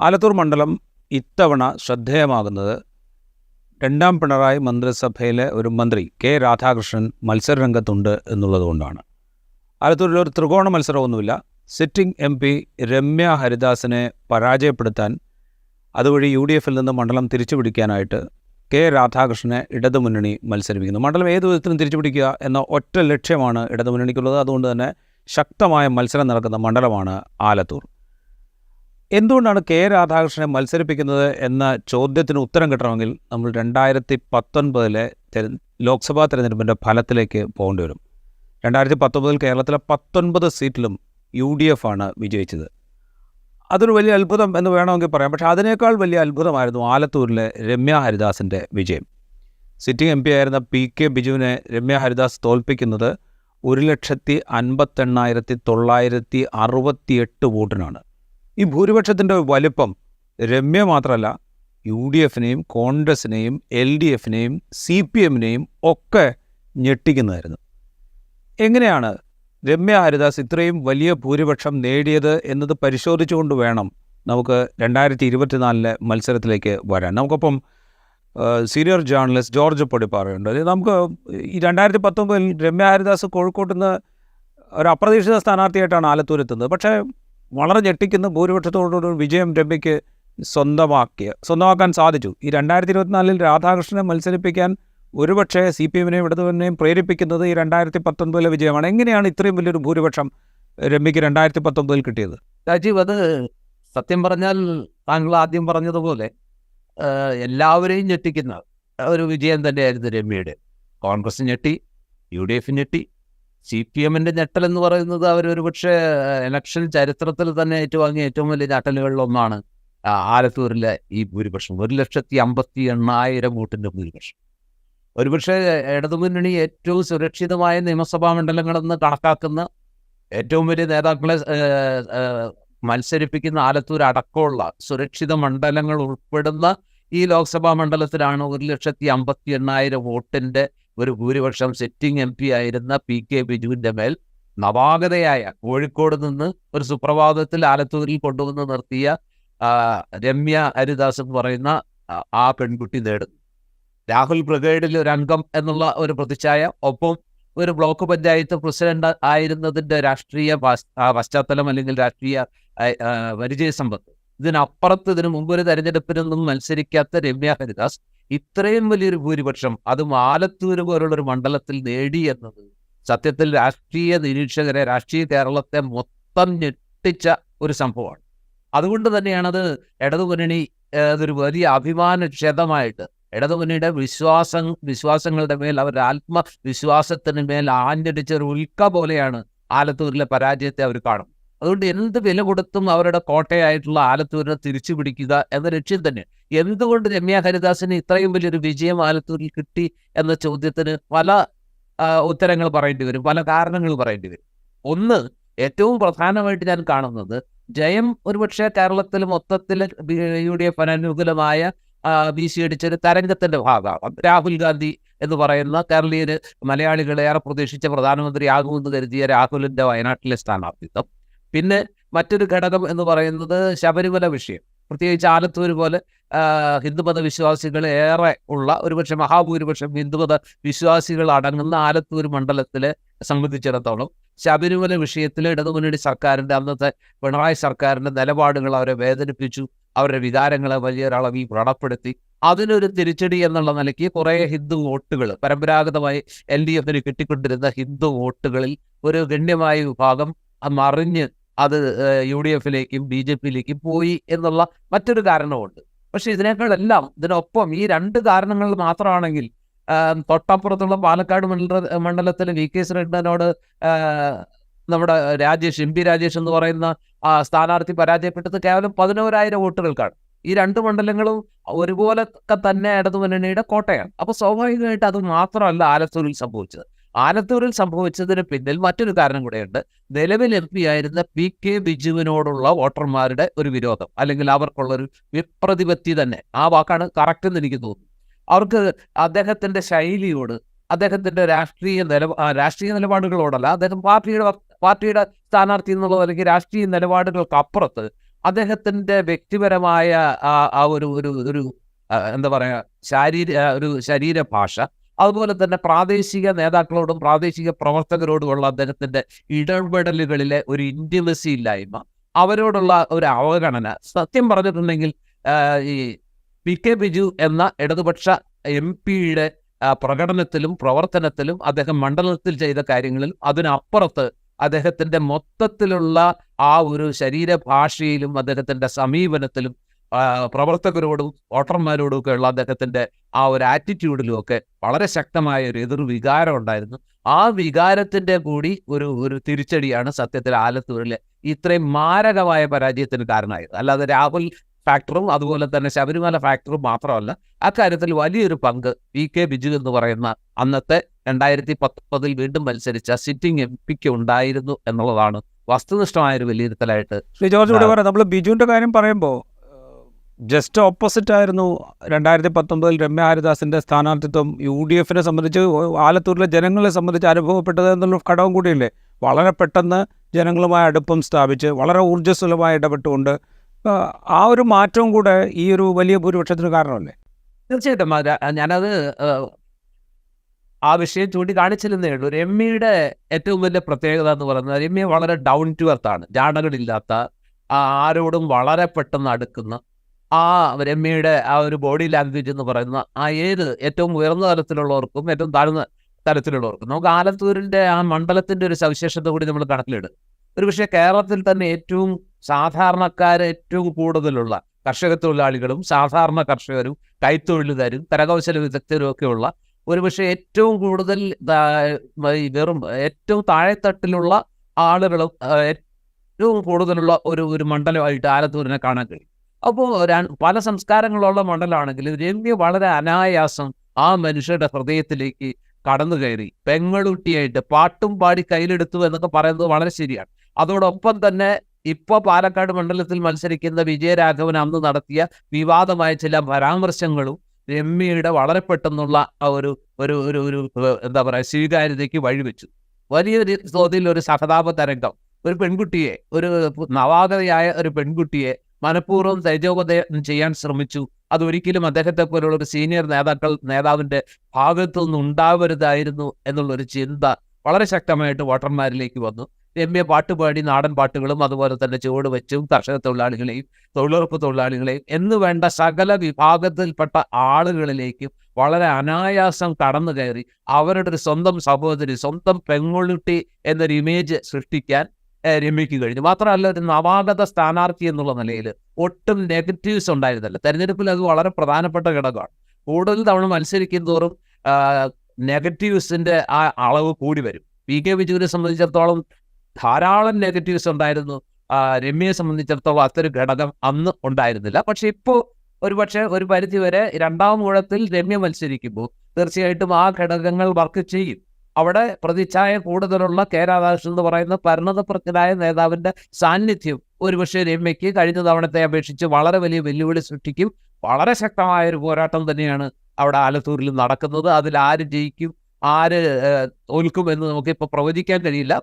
ആലത്തൂർ മണ്ഡലം ഇത്തവണ ശ്രദ്ധേയമാകുന്നത് രണ്ടാം പിണറായി മന്ത്രിസഭയിലെ ഒരു മന്ത്രി കെ രാധാകൃഷ്ണൻ മത്സരരംഗത്തുണ്ട് എന്നുള്ളതുകൊണ്ടാണ്. ആലത്തൂരിൽ ഒരു ത്രികോണ മത്സരമൊന്നുമില്ല. സിറ്റിംഗ് എം പി രമ്യ ഹരിദാസിനെ പരാജയപ്പെടുത്താൻ അതുവഴി യു ഡി എഫിൽ നിന്ന് മണ്ഡലം തിരിച്ചുപിടിക്കാനായിട്ട് കെ രാധാകൃഷ്ണനെ ഇടതുമുന്നണി മത്സരിപ്പിക്കുന്നു. മണ്ഡലം ഏത് വിധത്തിലും തിരിച്ചുപിടിക്കുക എന്ന ഒറ്റ ലക്ഷ്യമാണ് ഇടതുമുന്നണിക്കുള്ളത്. അതുകൊണ്ട് തന്നെ ശക്തമായ മത്സരം നടക്കുന്ന മണ്ഡലമാണ് ആലത്തൂർ. എന്തുകൊണ്ടാണ് കെ രാധാകൃഷ്ണനെ മത്സരിപ്പിക്കുന്നത് എന്ന ചോദ്യത്തിന് ഉത്തരം കിട്ടണമെങ്കിൽ നമ്മൾ രണ്ടായിരത്തി പത്തൊൻപതിലെ തെര ലോക്സഭാ തെരഞ്ഞെടുപ്പിന്റെ ഫലത്തിലേക്ക് പോകേണ്ടി വരും. രണ്ടായിരത്തി പത്തൊമ്പതിൽ കേരളത്തിലെ പത്തൊൻപത് സീറ്റിലും യു ഡി എഫ് ആണ് വിജയിച്ചത്. അതൊരു വലിയ അത്ഭുതം എന്ന് വേണമെങ്കിൽ പറയാം. പക്ഷേ അതിനേക്കാൾ വലിയ അത്ഭുതമായിരുന്നു ആലത്തൂരിലെ രമ്യ ഹരിദാസിന്റെ വിജയം. സിറ്റിംഗ് എം പി ആയിരുന്ന പി കെ ബിജുവിനെ രമ്യ ഹരിദാസ് തോൽപ്പിക്കുന്നത് ഒരു ലക്ഷത്തി അൻപത്തെണ്ണായിരത്തി തൊള്ളായിരത്തി അറുപത്തിയെട്ട് വോട്ടിനാണ്. ഈ ഭൂരിപക്ഷത്തിന്റെ വലിപ്പം രമ്യ മാത്രമല്ല യു ഡി എഫിനെയും കോൺഗ്രസിനെയും എൽ ഡി എഫിനെയും സി പി എമ്മിനെയും ഒക്കെ ഞെട്ടിക്കുന്നതായിരുന്നു. എങ്ങനെയാണ് രമ്യ ഹരിദാസ് ഇത്രയും വലിയ ഭൂരിപക്ഷം നേടിയത് എന്നത് പരിശോധിച്ചുകൊണ്ട് വേണം നമുക്ക് രണ്ടായിരത്തി ഇരുപത്തിനാലിലെ മത്സരത്തിലേക്ക് വരാൻ. നമുക്കൊപ്പം സീനിയർ ജേർണലിസ്റ്റ് ജോർജ് പൊടിപ്പാറയുണ്ട് നമുക്ക് ഈ രണ്ടായിരത്തി പത്തൊമ്പതിൽ രമ്യ ഹരിദാസ് കോഴിക്കോട്ട് നിന്ന് ഒരു അപ്രതീക്ഷിത സ്ഥാനാർത്ഥിയായിട്ടാണ് ആലത്തൂരെത്തുന്നത്. പക്ഷേ വളരെ ഞെട്ടിക്കുന്ന ഭൂരിപക്ഷത്തോടുകൂടി വിജയം രമ്യയ്ക്ക് സ്വന്തമാക്കിയ സ്വന്തമാക്കാൻ സാധിച്ചു. ഈ രണ്ടായിരത്തി ഇരുപത്തിനാലിൽ രാധാകൃഷ്ണനെ മത്സരിപ്പിക്കാൻ ഒരുപക്ഷെ സി പി എമ്മിനെയും ഇടതുമുന്നേയും പ്രേരിപ്പിക്കുന്നത് ഈ രണ്ടായിരത്തി പത്തൊൻപതിലെ വിജയമാണ്. എങ്ങനെയാണ് ഇത്രയും വലിയൊരു ഭൂരിപക്ഷം രമ്യയ്ക്ക് രണ്ടായിരത്തി പത്തൊമ്പതിൽ കിട്ടിയത്? രാജീവ് അത് സത്യം പറഞ്ഞാൽ താങ്കൾ ആദ്യം പറഞ്ഞതുപോലെ എല്ലാവരെയും ഞെട്ടിക്കുന്ന ഒരു വിജയം തന്നെയായിരുന്നു രമ്യയുടെ. കോൺഗ്രസ് ഞെട്ടി യു ഡി എഫ് ഞെട്ടി സി പി എമ്മിന്റെ ഞെട്ടൽ എന്ന് പറയുന്നത് അവർ ഒരുപക്ഷെ ഇലക്ഷൻ ചരിത്രത്തിൽ തന്നെ ഏറ്റുവാങ്ങിയ ഏറ്റവും വലിയ ഞെട്ടലുകളിലൊന്നാണ് ആലത്തൂരിലെ ഈ ഭൂരിപക്ഷം. ഒരു ലക്ഷത്തി അമ്പത്തി എണ്ണായിരം വോട്ടിന്റെ ഭൂരിപക്ഷം. ഒരുപക്ഷെ ഇടതുമുന്നണി ഏറ്റവും സുരക്ഷിതമായ നിയമസഭാ മണ്ഡലങ്ങളെന്ന് കണക്കാക്കുന്ന ഏറ്റവും വലിയ നേതാക്കളെ മത്സരിപ്പിക്കുന്ന ആലത്തൂർ അടക്കമുള്ള സുരക്ഷിത മണ്ഡലങ്ങൾ ഉൾപ്പെടുന്ന ഈ ലോക്സഭാ മണ്ഡലത്തിലാണ് ഒരു ലക്ഷത്തി അമ്പത്തി എണ്ണായിരം വോട്ടിന്റെ ഒരു ഭൂരിപക്ഷം സിറ്റിംഗ് എം പി ആയിരുന്ന പി കെ ബിജുവിന്റെ മേൽ നവാഗതയായ കോഴിക്കോട് നിന്ന് ഒരു സുപ്രഭാതത്തിൽ ആലത്തൂരിൽ കൊണ്ടുവന്ന് നിർത്തിയ രമ്യ ഹരിദാസ് എന്ന് പറയുന്ന ആ, പെൺകുട്ടി നേടുന്നു. രാഹുൽ ബ്രിഗേഡിൽ ഒരു അംഗം എന്നുള്ള ഒരു പ്രതിച്ഛായ ഒപ്പം ഒരു ബ്ലോക്ക് പഞ്ചായത്ത് പ്രസിഡന്റ് ആയിരുന്നതിന്റെ രാഷ്ട്രീയ പശ്ചാത്തലം അല്ലെങ്കിൽ രാഷ്ട്രീയ പരിചയ സമ്പത്ത്. ഇതിനപ്പുറത്ത് ഇതിനു മുമ്പ് ഒരു തെരഞ്ഞെടുപ്പിനൊന്നും മത്സരിക്കാത്ത രമ്യ ഹരിദാസ് ഇത്രയും വലിയൊരു ഭൂരിപക്ഷം അതും ആലത്തൂര് പോലുള്ള ഒരു മണ്ഡലത്തിൽ നേടി എന്നത് സത്യത്തിൽ രാഷ്ട്രീയ നിരീക്ഷകരെ രാഷ്ട്രീയ കേരളത്തെ മൊത്തം ഞെട്ടിച്ച ഒരു സംഭവമാണ്. അതുകൊണ്ട് തന്നെയാണ് അത് ഇടതുമുന്നണി അതൊരു വലിയ അഭിമാനക്ഷതമായിട്ട് ഇടതുമുന്നണിയുടെ വിശ്വാസം വിശ്വാസങ്ങളുടെ മേൽ അവരുടെ ആത്മവിശ്വാസത്തിന് മേൽ ആഞ്ഞടിച്ച ഒരു ഉൽക്ക പോലെയാണ് ആലത്തൂരിലെ പരാജയത്തെ അവർ കാണും അതുകൊണ്ട് എന്ത് വില കൊടുത്തും അവരുടെ കോട്ടയായിട്ടുള്ള ആലത്തൂരിനെ തിരിച്ചു പിടിക്കുക എന്ന ലക്ഷ്യം തന്നെ. എന്തുകൊണ്ട് രമ്യ ഹരിദാസിന് ഇത്രയും വലിയൊരു വിജയം ആലത്തൂരിൽ കിട്ടി എന്ന ചോദ്യത്തിന് പല ഉത്തരങ്ങൾ പറയേണ്ടി വരും പല കാരണങ്ങൾ പറയേണ്ടി വരും. ഒന്ന് ഏറ്റവും പ്രധാനമായിട്ട് ഞാൻ കാണുന്നത് ജയം ഒരുപക്ഷെ കേരളത്തിൽ മൊത്തത്തിൽ യു ഡി എഫ് അനുകൂലമായ വീശിയടിച്ചൊരു തരംഗത്തിന്റെ ഭാഗമാണ്. രാഹുൽ ഗാന്ധി എന്ന് പറയുന്ന കേരളീയര് മലയാളികളെ ഏറെ പ്രതീക്ഷിച്ച പ്രധാനമന്ത്രിയാകുമെന്ന് കരുതിയ രാഹുലിന്റെ വയനാട്ടിലെ സ്ഥാനാർത്ഥിത്വം. പിന്നെ മറ്റൊരു ഘടകം എന്ന് പറയുന്നത് ശബരിമല വിഷയം. പ്രത്യേകിച്ച് ആലത്തൂർ പോലെ ഹിന്ദുമത വിശ്വാസികൾ ഏറെ ഉള്ള ഒരുപക്ഷെ മഹാഭൂരിപക്ഷം ഹിന്ദുമത വിശ്വാസികൾ അടങ്ങുന്ന ആലത്തൂർ മണ്ഡലത്തിലെ സംബന്ധിച്ചിടത്തോളം ശബരിമല വിഷയത്തിൽ ഇടതുമുന്നണി സർക്കാരിന്റെ അന്നത്തെ പിണറായി സർക്കാരിന്റെ നിലപാടുകൾ അവരെ വേദനിപ്പിച്ചു അവരുടെ വികാരങ്ങളെ വലിയൊരളവിൽ വ്രണപ്പെടുത്തി. അതിനൊരു തിരിച്ചടി എന്നുള്ള നിലയ്ക്ക് കുറേ ഹിന്ദു വോട്ടുകൾ പരമ്പരാഗതമായി എൽ ഡി എഫിന് കിട്ടിക്കൊണ്ടിരുന്ന ഹിന്ദു വോട്ടുകളിൽ ഒരു ഗണ്യമായ വിഭാഗം മറിഞ്ഞ് അത് യു ഡി എഫിലേക്കും ബി ജെ പിയിലേക്കും പോയി എന്നുള്ള മറ്റൊരു കാരണമുണ്ട് പക്ഷെ ഇതിനേക്കാളെല്ലാം ഇതിനൊപ്പം ഈ രണ്ട് കാരണങ്ങൾ മാത്രമാണെങ്കിൽ തൊട്ടപ്പുറത്തുള്ള പാലക്കാട് മണ്ഡല മണ്ഡലത്തിൽ വി കെ ശ്രീധരനോട് നമ്മുടെ രാജേഷ് എം പി രാജേഷ് എന്ന് പറയുന്ന സ്ഥാനാർത്ഥി പരാജയപ്പെട്ടത് കേവലം പതിനോരായിരം വോട്ടുകൾക്കാണ്. ഈ രണ്ട് മണ്ഡലങ്ങളും ഒരുപോലെ തന്നെ ഇടതുമുന്നണിയുടെ കോട്ടയാണ്. അപ്പൊ സ്വാഭാവികമായിട്ട് അത് മാത്രമല്ല ആലത്തൂരിൽ സംഭവിച്ചത്. ആലത്തൂരിൽ സംഭവിച്ചതിന് പിന്നിൽ മറ്റൊരു കാരണം കൂടെയുണ്ട്. നിലവിൽ എം പി ആയിരുന്ന പി കെ ബിജുവിനോടുള്ള വോട്ടർമാരുടെ ഒരു വിരോധം അല്ലെങ്കിൽ അവർക്കുള്ള ഒരു വിപ്രതിപത്തി തന്നെ. ആ വാക്കാണ് കറക്റ്റ് എന്ന് എനിക്ക് തോന്നുന്നു. അവർക്ക് അദ്ദേഹത്തിന്റെ ശൈലിയോട് അദ്ദേഹത്തിന്റെ രാഷ്ട്രീയ നില രാഷ്ട്രീയ നിലപാടുകളോടല്ല അദ്ദേഹം പാർട്ടിയുടെ പാർട്ടിയുടെ സ്ഥാനാർത്ഥി എന്നുള്ളത് അല്ലെങ്കിൽ രാഷ്ട്രീയ നിലപാടുകൾക്ക് അപ്പുറത്ത് അദ്ദേഹത്തിന്റെ വ്യക്തിപരമായ ആ ഒരു ഒരു എന്താ പറയാ ശാരീര ഒരു ശരീരഭാഷ അതുപോലെ തന്നെ പ്രാദേശിക നേതാക്കളോടും പ്രാദേശിക പ്രവർത്തകരോടുമുള്ള അദ്ദേഹത്തിന്റെ ഇടപെടലുകളിലെ ഒരു ഇന്റിമസി ഇല്ലായ്മ അവരോടുള്ള ഒരു അവഗണന. സത്യം പറഞ്ഞിട്ടുണ്ടെങ്കിൽ ഈ പി കെ ബിജു എന്ന ഇടതുപക്ഷ എം പിയുടെ പ്രകടനത്തിലും പ്രവർത്തനത്തിലും അദ്ദേഹം മണ്ഡലത്തിൽ ചെയ്ത കാര്യങ്ങളിലും അതിനപ്പുറത്ത് അദ്ദേഹത്തിന്റെ മൊത്തത്തിലുള്ള ആ ഒരു ശരീരഭാഷയിലും അദ്ദേഹത്തിന്റെ സമീപനത്തിലും പ്രവർത്തകരോടും വോട്ടർമാരോടും ഒക്കെ ഉള്ള അദ്ദേഹത്തിന്റെ ആ ഒരു ആറ്റിറ്റ്യൂഡിലും ഒക്കെ വളരെ ശക്തമായ ഒരു എതിർ വികാരം ഉണ്ടായിരുന്നു. ആ വികാരത്തിന്റെ കൂടി ഒരു ഒരു തിരിച്ചടിയാണ് സത്യത്തിൽ ആലത്തൂരിലെ ഇത്രയും മാരകമായ പരാജയത്തിന് കാരണമായത്. അല്ലാതെ രാഹുൽ ഫാക്ടറും അതുപോലെ തന്നെ ശബരിമല ഫാക്ടറും മാത്രമല്ല അക്കാര്യത്തിൽ വലിയൊരു പങ്ക് വി കെ ബിജു എന്ന് പറയുന്ന അന്നത്തെ രണ്ടായിരത്തി പത്തൊമ്പതിൽ വീണ്ടും മത്സരിച്ച സിറ്റിംഗ് എം പിക്ക് ഉണ്ടായിരുന്നു എന്നുള്ളതാണ് വസ്തുനിഷ്ഠമായ ഒരു വിലയിരുത്തലായിട്ട് ശ്രീ ജോർജ് നമ്മൾ ബിജുവിന്റെ കാര്യം പറയുമ്പോൾ ജസ്റ്റ് ഓപ്പോസിറ്റ് ആയിരുന്നു രണ്ടായിരത്തി പത്തൊമ്പതിൽ രമ്യ ഹരിദാസിന്റെ സ്ഥാനാർത്ഥിത്വം യു ഡി എഫിനെ സംബന്ധിച്ച് ആലത്തൂരിലെ ജനങ്ങളെ സംബന്ധിച്ച് അനുഭവപ്പെട്ടത് എന്നുള്ള ഘടകം കൂടിയില്ലേ? വളരെ പെട്ടെന്ന് ജനങ്ങളുമായി അടുപ്പം സ്ഥാപിച്ച് വളരെ ഊർജസ്വലമായി ഇടപെട്ടുകൊണ്ട് ആ, ഒരു മാറ്റവും കൂടെ ഈ ഒരു വലിയ ഭൂരിപക്ഷത്തിന് കാരണമല്ലേ? തീർച്ചയായിട്ടും. ഞാനത് ആ വിഷയം ചൂണ്ടിക്കാണിച്ചിരുന്നേ ഉള്ളൂ. രമ്യയുടെ ഏറ്റവും വലിയ പ്രത്യേകത എന്ന് പറയുന്നത് രമ്യ വളരെ ഡൗൺ ടു എർത്ത് ആണ്. ജാടകളില്ലാത്ത ആരോടും വളരെ പെട്ടെന്ന് അടുക്കുന്ന ആ രമ്യയുടെ ആ ഒരു ബോഡി ലാംഗ്വേജ് എന്ന് പറയുന്ന ആ ഏത് ഏറ്റവും ഉയർന്ന തലത്തിലുള്ളവർക്കും ഏറ്റവും താഴ്ന്ന തലത്തിലുള്ളവർക്കും. നമുക്ക് ആലത്തൂരിന്റെ ആ മണ്ഡലത്തിന്റെ ഒരു സവിശേഷത കൂടി നമ്മൾ കണക്കിലെടുക്കും. ഒരു പക്ഷേ കേരളത്തിൽ തന്നെ ഏറ്റവും സാധാരണക്കാർ ഏറ്റവും കൂടുതലുള്ള കർഷക തൊഴിലാളികളും സാധാരണ കർഷകരും കൈത്തൊഴിലുകാരും കരകൗശല വിദഗ്ധരും ഒക്കെയുള്ള ഒരുപക്ഷെ ഏറ്റവും കൂടുതൽ വെറും ഏറ്റവും താഴെത്തട്ടിലുള്ള ആളുകളും ഏറ്റവും കൂടുതലുള്ള ഒരു ഒരു മണ്ഡലമായിട്ട് ആലത്തൂരിനെ കാണാൻ കഴിയും. അപ്പോൾ പല സംസ്കാരങ്ങളുള്ള മണ്ഡലമാണെങ്കിലും രമ്യ വളരെ അനായാസം ആ മനുഷ്യരുടെ ഹൃദയത്തിലേക്ക് കടന്നു കയറി. പെങ്ങളുട്ടിയായിട്ട് പാട്ടും പാടി കയ്യിലെടുത്തു എന്നൊക്കെ പറയുന്നത് വളരെ ശരിയാണ്. അതോടൊപ്പം തന്നെ ഇപ്പോൾ പാലക്കാട് മണ്ഡലത്തിൽ മത്സരിക്കുന്ന വിജയരാഘവൻ അന്ന് നടത്തിയ വിവാദമായ ചില പരാമർശങ്ങളും രമ്യയുടെ വളരെ പെട്ടെന്നുള്ള ഒരു ഒരു ഒരു ഒരു എന്താ പറയുക സ്വീകാര്യതയ്ക്ക് വഴിവെച്ചു. വലിയൊരു തോതിൽ ഒരു സഹതാപ തരംഗം. ഒരു പെൺകുട്ടിയെ ഒരു നവാഗതയായ ഒരു പെൺകുട്ടിയെ മനഃപൂർവം തേജോപദേശം ചെയ്യാൻ ശ്രമിച്ചു. അതൊരിക്കലും അദ്ദേഹത്തെ പോലുള്ള ഒരു സീനിയർ നേതാക്കൾ നേതാവിന്റെ ഭാഗത്തു നിന്ന് ഉണ്ടാവരുതായിരുന്നു എന്നുള്ളൊരു ചിന്ത വളരെ ശക്തമായിട്ട് വോട്ടർമാരിലേക്ക് വന്നു. രമ്യ പാട്ടുപാടി നാടൻ പാട്ടുകളും അതുപോലെ തന്നെ ചുവട് വെച്ചും കർഷക തൊഴിലാളികളെയും തൊഴിലുറപ്പ് തൊഴിലാളികളെയും എന്ന് വേണ്ട സകല വിഭാഗത്തിൽപ്പെട്ട ആളുകളിലേക്കും വളരെ അനായാസം കടന്നു കയറി അവരുടെ ഒരു സ്വന്തം സഹോദരി സ്വന്തം പെങ്ങുളുട്ടി എന്നൊരു ഇമേജ് സൃഷ്ടിക്കാൻ ഏഹ്, രമ്യക്ക് കഴിഞ്ഞു മാത്രമല്ല ഒരു നവാഗത സ്ഥാനാർത്ഥി എന്നുള്ള നിലയിൽ ഒട്ടും നെഗറ്റീവ്സ് ഉണ്ടായിരുന്നില്ല. തെരഞ്ഞെടുപ്പിൽ അത് വളരെ പ്രധാനപ്പെട്ട ഘടകമാണ്. കൂടുതൽ തവണ മത്സരിക്കും തോറും നെഗറ്റീവ്സിന്റെ ആ അളവ് കൂടി വരും. പി കെ വിജുവിനെ സംബന്ധിച്ചിടത്തോളം ധാരാളം നെഗറ്റീവ്സ് ഉണ്ടായിരുന്നു. രമ്യയെ സംബന്ധിച്ചിടത്തോളം അത്തൊരു ഘടകം അന്ന് ഉണ്ടായിരുന്നില്ല. പക്ഷെ ഇപ്പോൾ ഒരുപക്ഷെ ഒരു പരിധി വരെ രണ്ടാം ഊഴത്തിൽ രമ്യ മത്സരിക്കുമ്പോൾ തീർച്ചയായിട്ടും ആ ഘടകങ്ങൾ വർക്ക് ചെയ്യും. അവിടെ പ്രതിച്ഛായ കൂടുതലുള്ള കെ രാധാകൃഷ്ണൻ എന്ന് പറയുന്ന പരിണതപ്രജ്ഞനായ നേതാവിന്റെ സാന്നിധ്യം ഒരുപക്ഷെ രമ്യയ്ക്ക് കഴിഞ്ഞ തവണത്തെ അപേക്ഷിച്ച് വളരെ വലിയ വെല്ലുവിളി സൃഷ്ടിക്കും. വളരെ ശക്തമായ ഒരു പോരാട്ടം തന്നെയാണ് അവിടെ ആലത്തൂരിൽ നടക്കുന്നത്. അതിൽ ആര് ജയിക്കും ആര് തോൽക്കും എന്ന് നമുക്കിപ്പോൾ പ്രവചിക്കാൻ കഴിയില്ല.